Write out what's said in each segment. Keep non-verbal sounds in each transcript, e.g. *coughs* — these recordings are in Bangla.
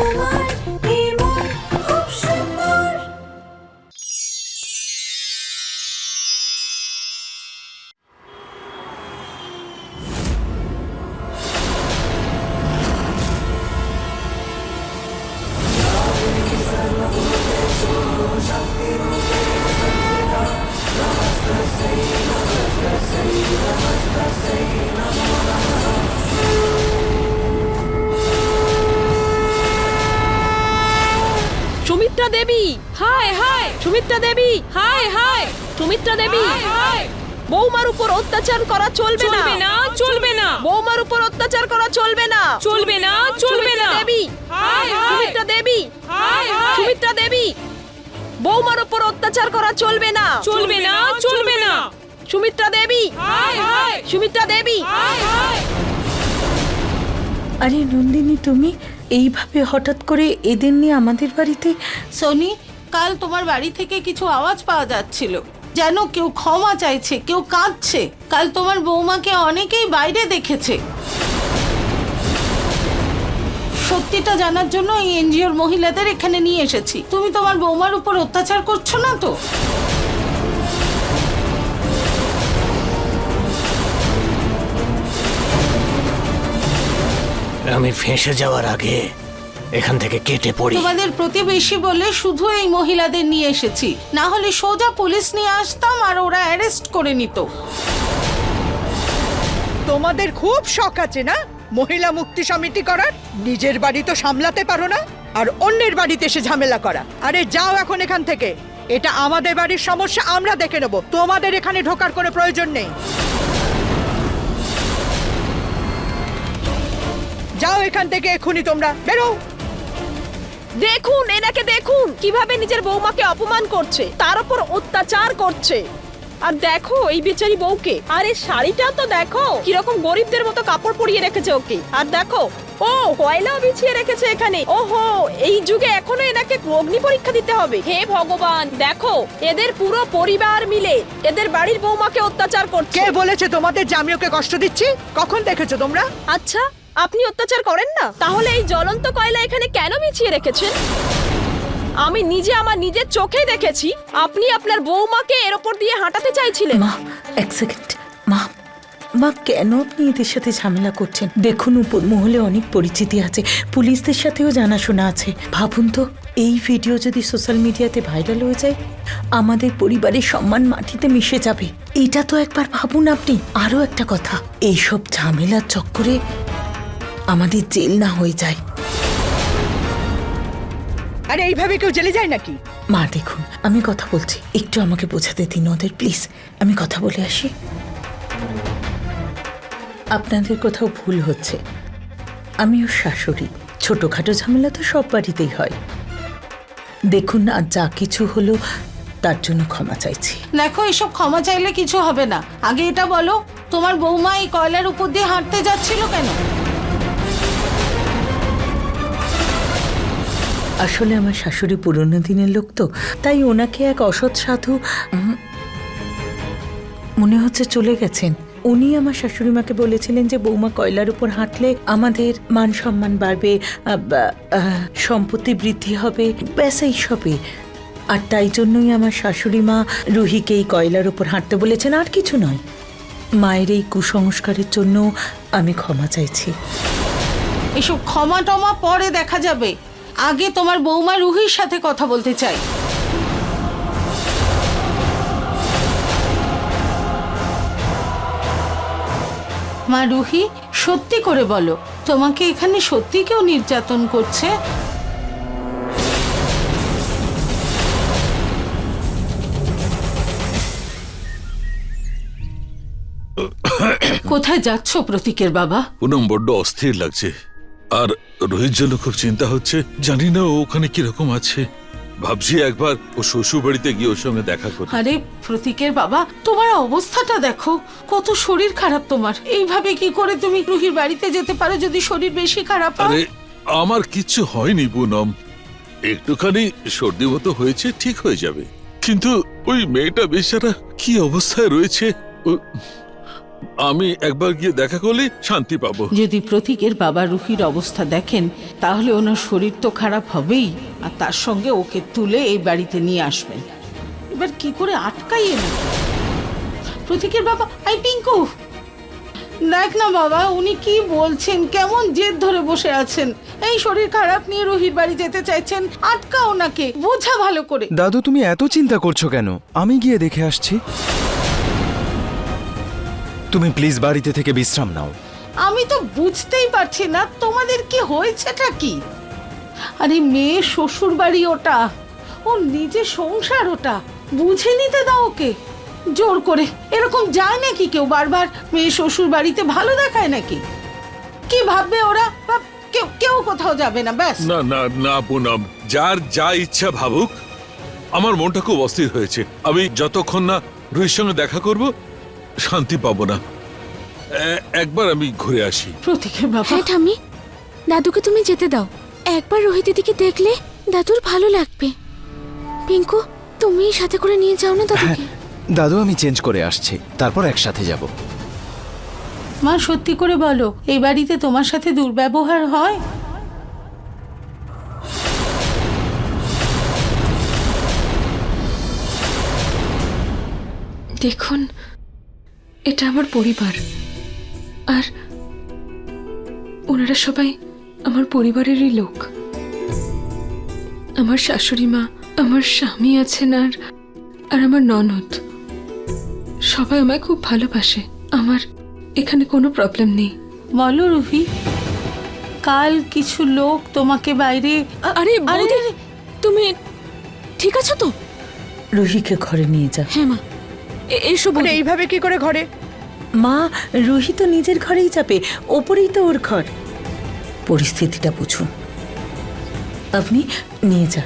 তোমার অত্যাচার করা চলবে না। চলবে না চলবে না। দেবী। হায় হায়। সুমিত্রা দেবী। হায় হায়। সুমিত্রা দেবী। বৌমার উপর অত্যাচার করা চলবে না। চলবে না চলবে না। সুমিত্রা দেবী। হায় হায়। সুমিত্রা দেবী। হায় হায়। আরে নন্দিনী তুমি এইভাবে হঠাৎ করে এদের নিয়ে আমাদের বাড়িতে? সোনি কাল তোমার বাড়ি থেকে কিছু আওয়াজ পাওয়া যাচ্ছিল। যেন কেউ ক্ষমা চাইছে কেউ কাঁদছে। কাল তোমার বৌমাকে অনেকেই বাইরে দেখেছে। সত্যিটা জানার জন্য এই এনজিওর মহিলাদের এখানে নিয়ে এসেছি। তুমি তোমার বৌমার উপর অত্যাচার করছ না তো? আমি ফেঁসে যাওয়ার আগে এখান থেকে কেটে পড়ি। তোমাদের প্রতিবেশী বলে শুধু এই মহিলাদের নিয়ে এসেছি। না হলে সোজা পুলিশ নিয়ে আসতাম আর ওরা অ্যারেস্ট করে নিত। তোমাদের খুব শখ আছে না? মহিলা মুক্তি সমিতি করার? নিজের বাড়ি তো সামলাতে পারো না, আর অন্যের বাড়িতে এসে ঝামেলা করা। আরে যাও এখন এখান থেকে। এটা আমাদের বাড়ির সমস্যা, আমরা দেখে নেব। তোমাদের এখানে ঢোকার কোনো প্রয়োজন নেই। যাও এখান থেকে এক্ষুনি তোমরা। বেরো! দেখুন, এনাকে দেখুন। কীভাবে নিজের বৌমাকে অপমান করছে, তার উপর অত্যাচার করছে। আর দেখো এই বেচারি বউকে। আরে শাড়িটা তো দেখো। কীরকম গরিবদের মতো কাপড় পরিয়ে রেখেছে ওকে। আর দেখো ও কয়লাও বিছিয়ে রেখেছে এখানে। ওহো এই যুগে এখনও এনাকে অগ্নি পরীক্ষা দিতে হবে। হে ভগবান দেখো এদের পুরো পরিবার মিলে এদের বাড়ির বৌমাকে অত্যাচার করছে। কে বলেছে তোমাদের যে আমি ওকে কষ্ট দিচ্ছি? কখন দেখেছ তোমরা? আচ্ছা আপনি অত্যাচার করেন না? তাহলে এই জ্বলন্ত কয়লা এখানে কেন বিছিয়ে রেখেছেন? আমি নিজে আমার নিজের চোখেই দেখেছি। আপনি আপনার বৌমাকে এর ওপর দিয়ে হাঁটাতে চাইছিলেন। মা, এক সেকেন্ড মা মা, কেন আপনি এদের সাথে ঝামেলা করছেন? দেখুন উপর মহলে অনেক পরিচিতি আছে। পুলিশদের সাথেও জানাশোনা আছে। ভাবুন তো, এই ভিডিও যদি সোশ্যাল মিডিয়াতে ভাইরাল হয়ে যায়, আমাদের পরিবারের সম্মান মাটিতে মিশে যাবে। এটা তো একবার ভাবুন আপনি। আরও একটা কথা, এইসব ঝামেলার চক্করে আমাদের জেল না হয়ে যায়। আরে এইভাবে কেউ জেলে যায় নাকি? মা দেখুন আমি কথা বলছি। একটু আমাকে বোঝাতে দিন ওদের প্লিজ। আমি কথা বলে আসি। আপনাদের কোথাও ভুল হচ্ছে। আমি ওর শাশুড়ি। ছোটোখাটো ঝামেলা তো সব বাড়িতেই হয়। দেখুন আর যা কিছু হলো তার জন্য ক্ষমা চাইছি। দেখো এসব ক্ষমা চাইলে কিছু হবে না। আগে এটা বলো তোমার বৌমা এই কয়লার উপর দিয়ে হাঁটতে যাচ্ছিল কেন? আসলে আমার শাশুড়ি পুরনো দিনের লোক তো, তাই ওনাকে এক অসৎ সাধু মনে হচ্ছে চলে গেছেন। উনি আমার শাশুড়ি মাকে বলেছিলেন যে, বৌমা কয়লার উপর হাঁটলে আমাদের মান সম্মান বাড়বে সম্পত্তি বৃদ্ধি হবে, ব্যাস এইসবই আর তাই জন্যই আমার শাশুড়ি মা রুহিকে এই কয়লার উপর হাঁটতে বলেছেন, আর কিছু নয়। মায়ের এই কুসংস্কারের জন্য আমি ক্ষমা চাইছি। এসব ক্ষমা টমা পরে দেখা যাবে। আগে তোমার বৌমা রুহির সাথে কথা বলতে চাই। মা রুহি সত্যি করে বলো তোমাকে এখানে সত্যি কেউ নির্যাতন করছে? *coughs* কোথায় যাচ্ছ প্রতীকের বাবা? পুনম বড্ড অস্থির লাগছে। আর রোহিত জন্য খুব চিন্তা হচ্ছে জানি না ও ওখানে কীরকম আছে। ভাবছি একবার ও শ্বশুর বাড়িতে গিয়ে ওর সঙ্গে দেখা করি আরে প্রতীকের বাবা তোমার অবস্থাটা দেখো। কত শরীর খারাপ তোমার। এইভাবে কি করে তুমি রুহির বাড়িতে যেতে পারো যদি শরীর বেশি খারাপ হয়? আরে আমার কিচ্ছু হয়নি পুনম একটুখানি সর্দি মতো হয়েছে ঠিক হয়ে যাবে। কিন্তু ওই মেয়েটা বেচারা কি অবস্থায় রয়েছে ও- আমি একবার গিয়ে দেখা করলে শান্তি পাবো। যদি প্রতীকের বাবা রুহির অবস্থা দেখেন তাহলে ওনার শরীর তো খারাপ হবেই আর তার সঙ্গে ওকে তুলে এই বাড়িতে নিয়ে আসবেন। এবার কি করে আটকাই না প্রতীকের বাবা আই পিঙ্কু! দেখ না বাবা উনি কি বলছেন কেমন জেদ ধরে বসে আছেন। এই শরীর খারাপ নিয়ে রুহির বাড়ি যেতে চাইছেন আটকা ওনাকে বোঝা ভালো করে। দাদু তুমি এত চিন্তা করছ কেন? আমি গিয়ে দেখে আসছি। তুমি প্লিজ বাড়িতে থেকে বিশ্রাম নাও। আমি তো বুঝতেই পারছি না তোমাদের কি হয়েছেটা কি? আরে মেয়ে শ্বশুর বাড়ি ওটা ও নিজে সংসার ওটা বুঝে নিতে দাও ওকে। জোর করে এরকম যায় নাকি কেউ বারবার মেয়ে শ্বশুর বাড়িতে ভালো দেখায় নাকি? কি ভাববে ওরা? বা কেউ কেউ কোথাও যাবে না ব্যাস। না না না পুনম যার যা ইচ্ছা ভাবুক আমার মনটা খুব অস্থির হয়েছে। আমি যতক্ষণ না রুহির সঙ্গে দেখা করব শান্তি পাবো না। এ- একবার আমি ঘুরে আসি। প্রতীকের বাবা। হ্যাঁ ঠাম্মি। দাদুকে তুমি যেতে দাও। একবার রোহিত দিদিকে দেখলে দাদুর ভালো লাগবে। পিঙ্কু তুমি সাথে করে নিয়ে যাও না দাদুকে? দাদু আমি চেঞ্জ করে আসছি। তারপর একসাথে যাব। মা সত্যি করে বলো এই বাড়িতে তোমার সাথে দুর্ব্যবহার হয়? দেখুন এটা আমার পরিবার। আর ওনারা সবাই আমার পরিবারেরই লোক। আমার শাশুড়ি মা আমার স্বামী আছেন আর আর আমার ননদ। সবাই আমায় খুব ভালোবাসে। আমার এখানে কোনো প্রবলেম নেই। বলো রুহি কাল কিছু লোক তোমাকে বাইরে আরে বৌদি, তুমি ঠিক আছো তো? রুহিকে ঘরে নিয়ে যা। হ্যাঁ মা। এসো আরে বৌদি। এইভাবে কি করে ঘরে? মা রুহি তো নিজের ঘরেই চাপে ওপরেই তো ওর ঘর। পরিস্থিতিটা বুঝুন আপনি নিয়ে যা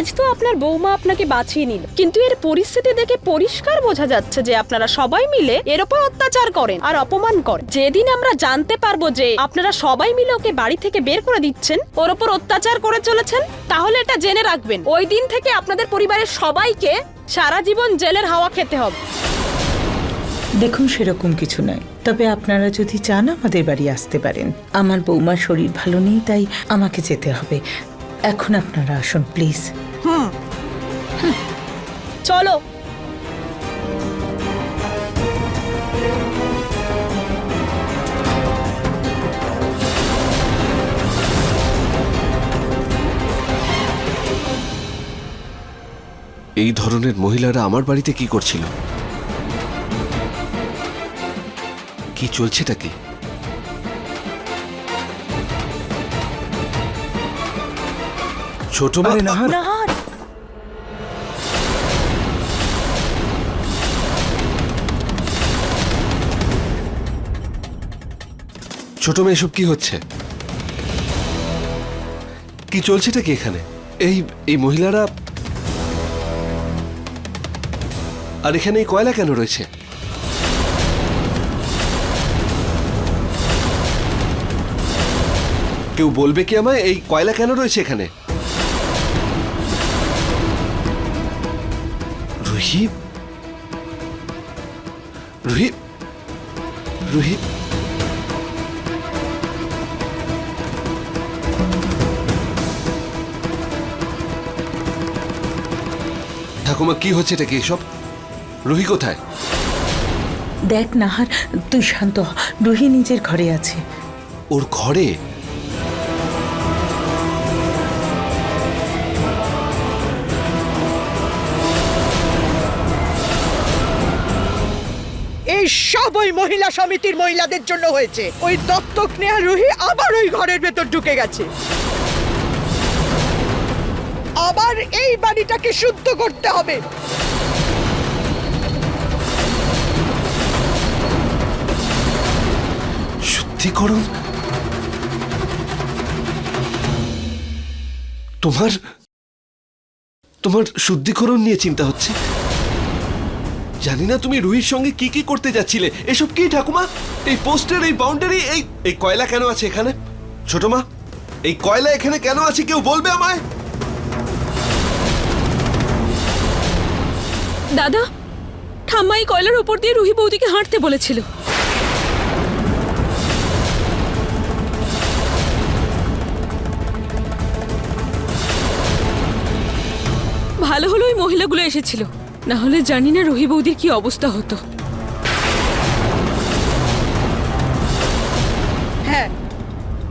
আজ তো আপনার বৌমা আপনাকে বাঁচিয়ে নিল। কিন্তু এর পরিস্থিতি দেখে পরিষ্কার বোঝা যাচ্ছে যে আপনারা সবাই মিলে এর ওপর অত্যাচার করেন আর অপমান করেন। যেদিন আমরা জানতে পারব যে আপনারা সবাই মিলে ওকে বাড়ি থেকে বের করে দিচ্ছেন, ওর ওপর অত্যাচার করে চলেছেন, তাহলে এটা জেনে রাখবেন। ওই দিন থেকে আপনাদের পরিবারের সবাইকে সারা জীবন জেলের হাওয়া খেতে হবে। দেখুন, সেরকম কিছু নয়। তবে আপনারা যদি চান আমাদের বাড়ি আসতে পারেন। আমার বৌমার শরীর ভালো নেই, তাই আমাকে যেতে হবে। এখন আপনারা আসুন, প্লিজ। চলো। এই ধরনের মহিলারা আমার বাড়িতে কি করছিল? কি চলছেটা কি? ছোট মা আরে ছোট মেয়ে, এসব কি হচ্ছে? কি চলছেটা কি এখানে? এই এই মহিলারা? আর এখানে এই কয়লা কেন রয়েছে? কেউ বলবে কি আমায়, এই কয়লা কেন রয়েছে এখানে? রুহি? রুহি? রুহি? ঠাকুমা কি হচ্ছে এটা কি এসব? রুহি কোথায়? দেখ নাহার তুই শান্ত হ। রুহি নিজের ঘরে আছে। ওর ঘরে? মহিলা সমিতির মহিলাদের জন্য হয়েছে। ওই দত্তক নেয়া রুহি আবার ওই ঘরের ভেতর ঢুকে গেছে। আবার এই বাড়িটাকে শুদ্ধ করতে হবে। শুদ্ধিকরণ তোমার তোমার শুদ্ধিকরণ নিয়ে চিন্তা হচ্ছে? জানি না তুমি রুহির সঙ্গে কি কি করতে যাচ্ছিলে। এসব কি ঠাকুমা? এই পোস্টার, এই বাউন্ডারি, এই এই কয়লা কেন আছে এখানে? ছোট মা, এই কয়লা এখানে কেন আছে কেউ বলবে আমায়? দাদা, ঠাম্মা এই কয়লার উপর দিয়ে রুহি বৌদিকে হাঁটতে বলেছিল। ভালো হলো ওই মহিলাগুলো এসেছিল। না হলে জানি না রুহি বৌদির কি অবস্থা হতো। হ্যাঁ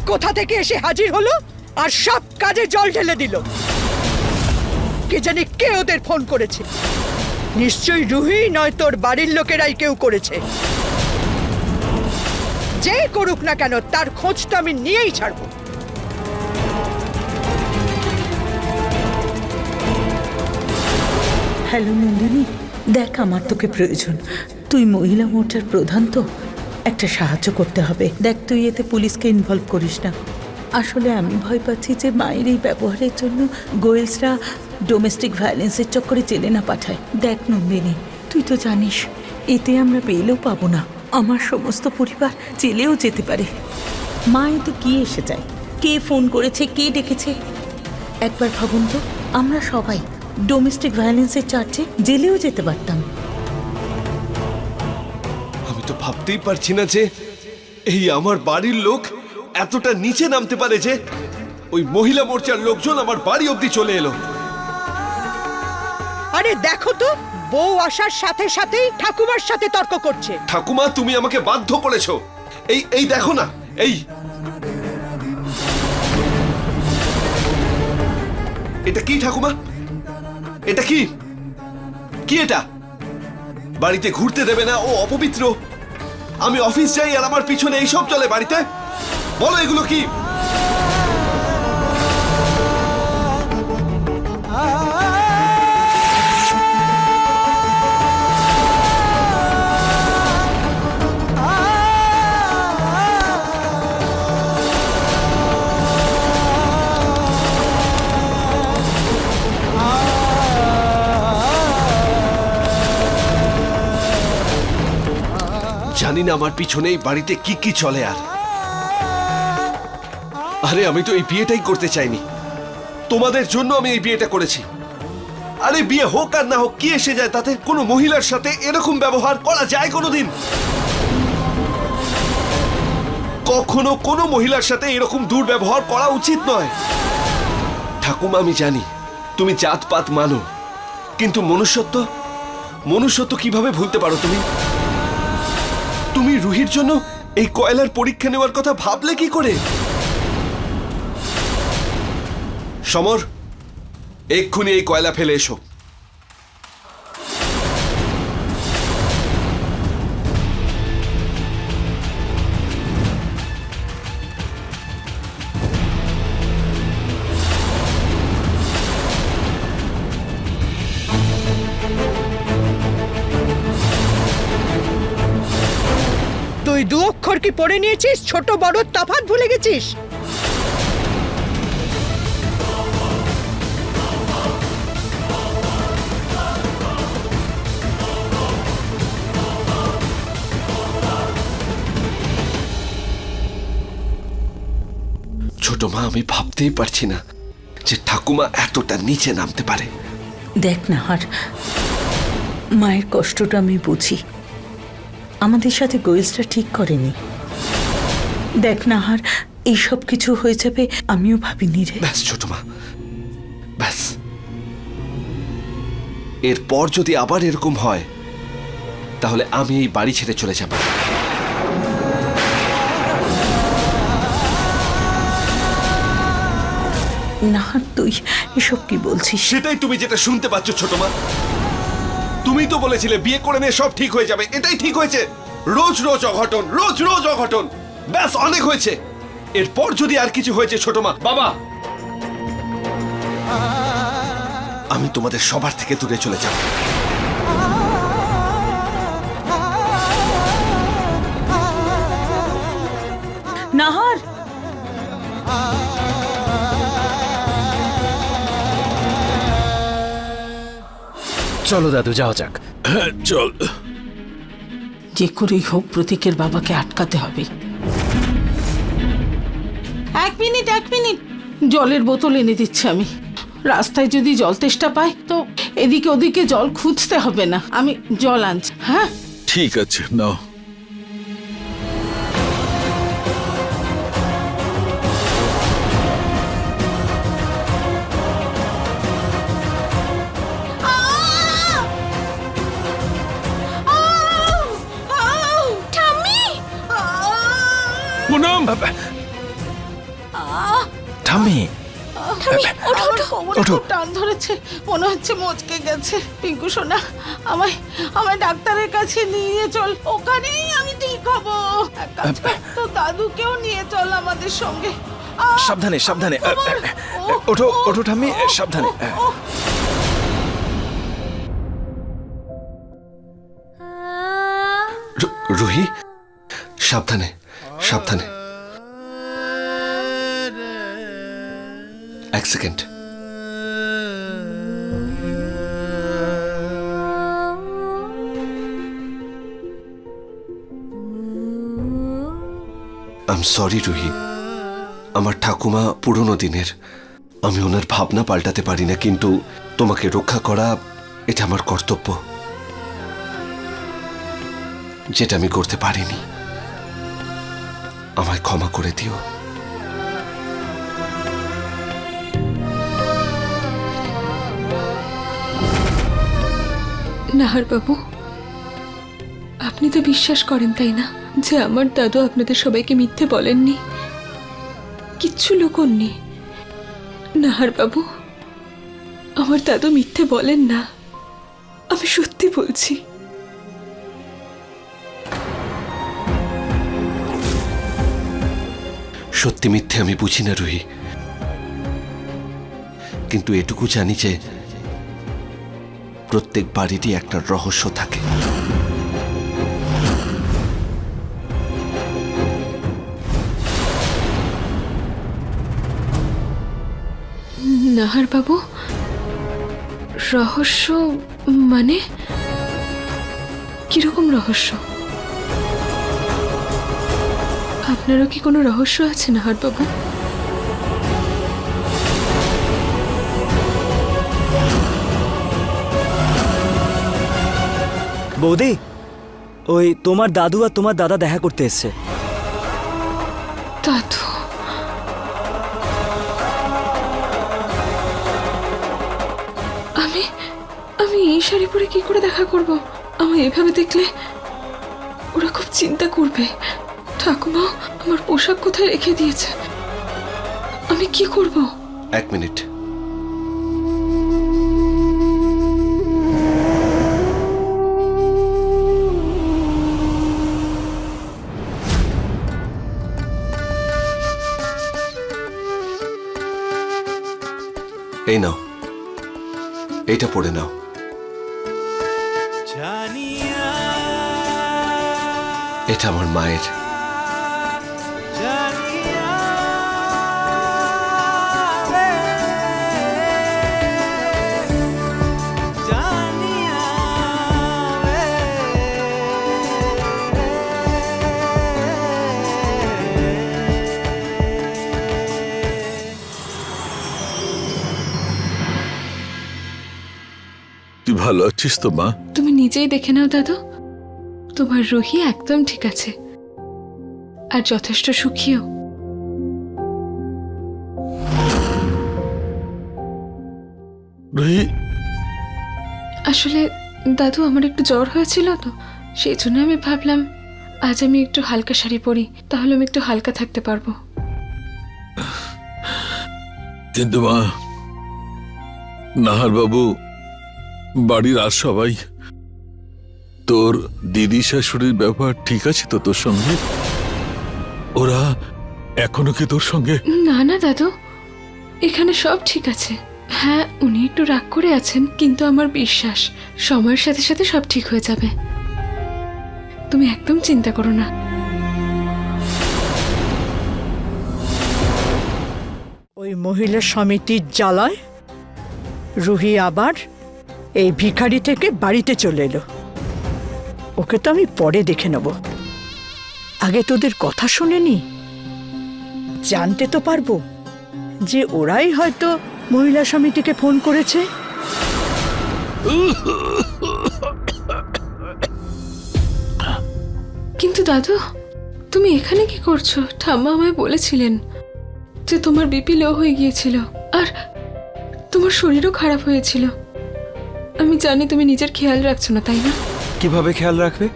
কোথা থেকে এসে হাজির হলো আর সব কাজে জল ঢেলে দিল? কে জানি কে ওদের ফোন করেছে। নিশ্চয়ই রুহি, নয় তোর বাড়ির লোকেরাই কেউ করেছে। যে করুক না কেন, তার খোঁজ তো আমি নিয়েই ছাড়বো। হ্যালো নন্দিনী, দেখ আমার তোকে প্রয়োজন। তুই মহিলা মোর্চার প্রধান তো, একটা সাহায্য করতে হবে। দেখ তুই এতে পুলিশকে ইনভলভ করিস না। আসলে আমি ভয় পাচ্ছি যে মায়ের এই ব্যবহারের জন্য গোয়েলসরা ডোমেস্টিক ভায়োলেন্সের চক্করে জেলে না পাঠায়। দেখ নন্দিনী, তুই তো জানিস, এতে আমরা পেলেও পাবো না। আমার সমস্ত পরিবার জেলেও যেতে পারে। মা এতে কি এসে যায়? কে ফোন করেছে, কে ডেকেছে? একবার ভাবুন তো, আমরা সবাই ডোমেস্টিক ভায়োলেন্সের চার্জে জেলেও যেতে পারতাম। আমি তো ভাবতেই পারছি না যে এই আমার বাড়ির লোক এতটা নিচে নামতে পারে যে ওই মহিলা মোর্চার লোকজন আমার বাড়ি অবধি চলে এলো। আরে দেখো তো বউ আসার সাথে সাথেই ঠাকুমার সাথে তর্ক করছে। ঠাকুমা তুমি আমাকে বাধ্য করেছ। এই এই দেখো না এই। এটা কি ঠাকুমা? এটা কি? কি এটা? বাড়িতে ঘুরতে দেবে না, ও অপবিত্র। আমি অফিস যাই আর আমার পিছনে এইসব চলে বাড়িতে? বলো এগুলো কি? জানি না আমার পিছনে এই বাড়িতে কি কি চলে আর। আরে, আমি তো এই বিয়েটাই করতে চাইনি। তোমাদের জন্য আমি এই বিয়েটা করেছি। আরে, বিয়ে হোক আর না হোক, কি এসে যায় তাতে কোনো মহিলার সাথে এরকম ব্যবহার করা যায় কোনোদিন? কখনো কোনো মহিলার সাথে এরকম দুর্ব্যবহার করা উচিত নয়। ঠাকুমা, আমি জানি, তুমি জাতপাত মানো, কিন্তু মনুষ্যত্ব মনুষ্যত্ব কীভাবে ভুলতে পারো তুমি? তুমি রুহির জন্য এই কয়লার পরীক্ষা নেওয়ার কথা ভাবলে কি করে? সমর, এক্ষুনি এই কয়লা ফেলে এসো। অক্ষর কি পড়ে নিয়েছিস? ছোট বড় তফাৎ ভুলে গেছিস? ছোট মা আমি ভাবতেই পারছি না যে ঠাকুমা এতটা নিচে নামতে পারে। দেখ না আর মায়ের কষ্টটা আমি বুঝি। আমাদের সাথে গোয়েলসটা ঠিক করেনি। দেখ না আর এইসব কিছু হয়ে যাবে আমিও ভাবিনি রে। ব্যাস ছোট মা। ব্যাস। এরপর যদি আবার এরকম হয় তাহলে আমি এই বাড়ি ছেড়ে চলে যাব। না তুই এসব কি বলছিস? সেটাই তুমি যেটা শুনতে পাচ্ছ ছোট মা। তুমি তো বলেছিলে বিয়ে করে নিয়ে সব ঠিক হয়ে যাবে। এটাই ঠিক হয়েছে। রোজ রোজ অঘটন, রোজ রোজ অঘটন। ব্যাস, অনেক হয়েছে। এরপর যদি আর কিছু হয়েছে ছোট মা, বাবা। আমি তোমাদের সবার থেকে দূরে চলে যাব। চলো দাদু যাওয়া যাক। হ্যাঁ *clears throat* চল। যে করেই হোক প্রতীকের বাবাকে আটকাতে হবে। এক মিনিট এক মিনিট। জলের বোতল এনে দিচ্ছি আমি। রাস্তায় যদি জল তেষ্টা পাই তো এদিকে ওদিকে জল খুঁজতে হবে না। আমি জল আনছি হ্যাঁ? ঠিক আছে নাও। ওঠো। টান ধরেছে। মনে হচ্ছে মচকে গেছে। পিঙ্কু সোনা আমায় আমায় ডাক্তারের কাছে নিয়ে চল। ওখানেই আমি ঠিক হব। এক কাজ কর, তো দাদুকেও নিয়ে চল আমাদের সঙ্গে। আহ! সাবধানে সাবধানে আ, আ, আ, ওঠো ওঠো ঠাম্মি সাবধানে। রু- রুহি সাবধানে সাবধানে। এক সেকেন্ড। আম সরি রুহি। আমার ঠাকুমা পুরনো দিনের। আমি ওনার ভাবনা পাল্টাতে পারি না, কিন্তু তোমাকে রক্ষা করা, এটা আমার কর্তব্য। যেটা আমি করতে পারিনি। আমায় ক্ষমা করে দিও। নাহার বাবু আপনি তো বিশ্বাস করেন, তাই না? যে আমার দাদু আপনাদের সবাইকে মিথ্যে বলেননি। কিচ্ছু লুকোননি। নাহার বাবু আমার দাদু মিথ্যে বলেন না। আমি সত্যি বলছি। সত্যি মিথ্যে আমি বুঝি না, রুহি। কিন্তু এটুকু জানি যে প্রত্যেক বাড়িরই একটা রহস্য থাকে। নাহার বাবু? রহস্য মানে? কীরকম রহস্য? আপনারও কি কোনো রহস্য আছে নাহার বাবু? বৌদি ওই তোমার দাদু আর তোমার দাদা দেখা করতে এসছে। দাদু? শাড়ি পরে কি করে দেখা করব? আমায় এভাবে দেখলে ওরা খুব চিন্তা করবে। ঠাকুমা, আমার পোশাক কোথায় রেখে দিয়েছে? আমি কি করব? এক মিনিট। এই নাও। এইটা পড়ে নাও। এটা আমার মায়ের। তুই ভালো আছিস তো মা? তুমি নিজেই দেখে নাও দাদু। তোমার রুহি একদম ঠিক আছে। আর যথেষ্ট সুখীও। রুহি? আসলে দাদু আমার একটু জ্বর হয়েছিল তো সেই জন্য আমি ভাবলাম আজ আমি একটু হালকা শাড়ি পরি তাহলে আমি একটু হালকা থাকতে পারব। কিন্তু মা নাহার বাবু বাড়ির আর সবাই তোর দিদি শাশুড়ির ব্যাপার ঠিক আছে তো তোর সঙ্গে? ওরা এখনও কি তোর সঙ্গে? না না দাদু। এখানে সব ঠিক আছে। হ্যাঁ উনি একটু রাগ করে আছেন কিন্তু আমার বিশ্বাস সময়ের সাথে সাথে সব ঠিক হয়ে যাবে। তুমি একদম চিন্তা করো না। ওই মহিলা সমিতির জ্বালায় রুহি আবার এই ভিখারি থেকে বাড়িতে চলে এলো। ওকে তো আমি পরে দেখে নেব। আগে তোদের কথা শুনেনি? জানতে তো পারব যে ওরাই হয়তো মহিলা সমিতিকে ফোন করেছে। কিন্তু দাদু, তুমি এখানে কি করছ? ঠাম্মা আমায় বলেছিলেন যে তোমার বিপি লো হয়ে গিয়েছিল আর তোমার শরীরও খারাপ হয়েছিল। আমি জানি তুমি নিজের খেয়াল রাখছো না, তাই না? কীভাবে খেয়াল রাখবে?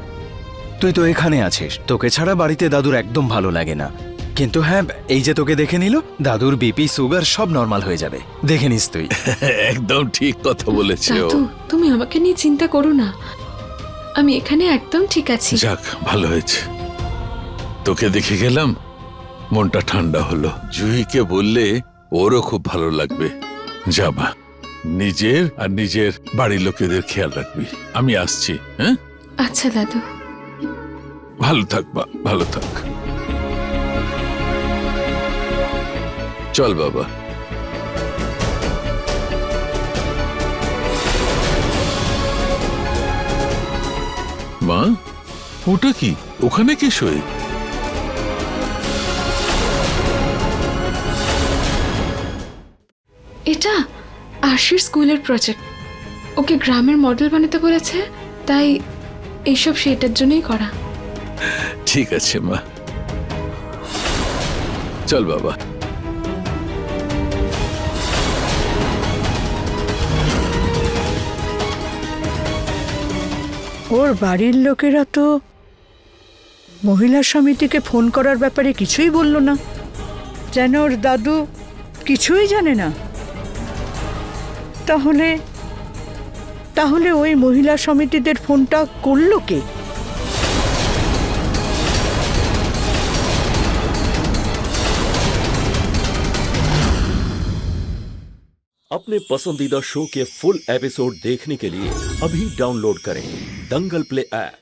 তুই তো এখানে আছিস। তোকে ছাড়া বাড়িতে দাদুর একদম ভালো লাগে না। কিন্তু হ্যাঁ এই যে তোকে দেখে নিল দাদুর বিপি সুগার সব নর্মাল হয়ে যাবে। দেখে নিস তুই। *laughs* একদম ঠিক কথা বলেছে। ও তুমি আমাকে নিয়ে চিন্তা করো না। আমি এখানে একদম ঠিক আছি। যাক ভালো হয়েছে। তোকে দেখে গেলাম মনটা ঠান্ডা হলো। জুহিকে বললে ওরও খুব ভালো লাগবে। যাবা নিজের আর নিজের বাড়ির লোকেদের খেয়াল রাখবি। আমি আসছি হ্যাঁ? আচ্ছা দাদু। ভালো থাক বা ভালো থাক। চল বাবা। মা ওটা কি? ওখানে কি শোয় এটা? আশির স্কুলের প্রজেক্ট ওকে গ্রামের মডেল বানাতে বলেছে তাই এইসব সেটার জন্যই করা। ঠিক আছে মা। চল বাবা। ওর বাড়ির লোকেরা তো মহিলা সমিতিকে ফোন করার ব্যাপারে কিছুই বলল না। যেন ওর দাদু কিছুই জানে না। তাহলে তাহলে ওই মহিলা সমিতিদের ফোনটা করলো কে अपने पसंदीदा शो के फुल एपिसोड देखने के लिए अभी डाउनलोड करें दंगल प्ले ऐप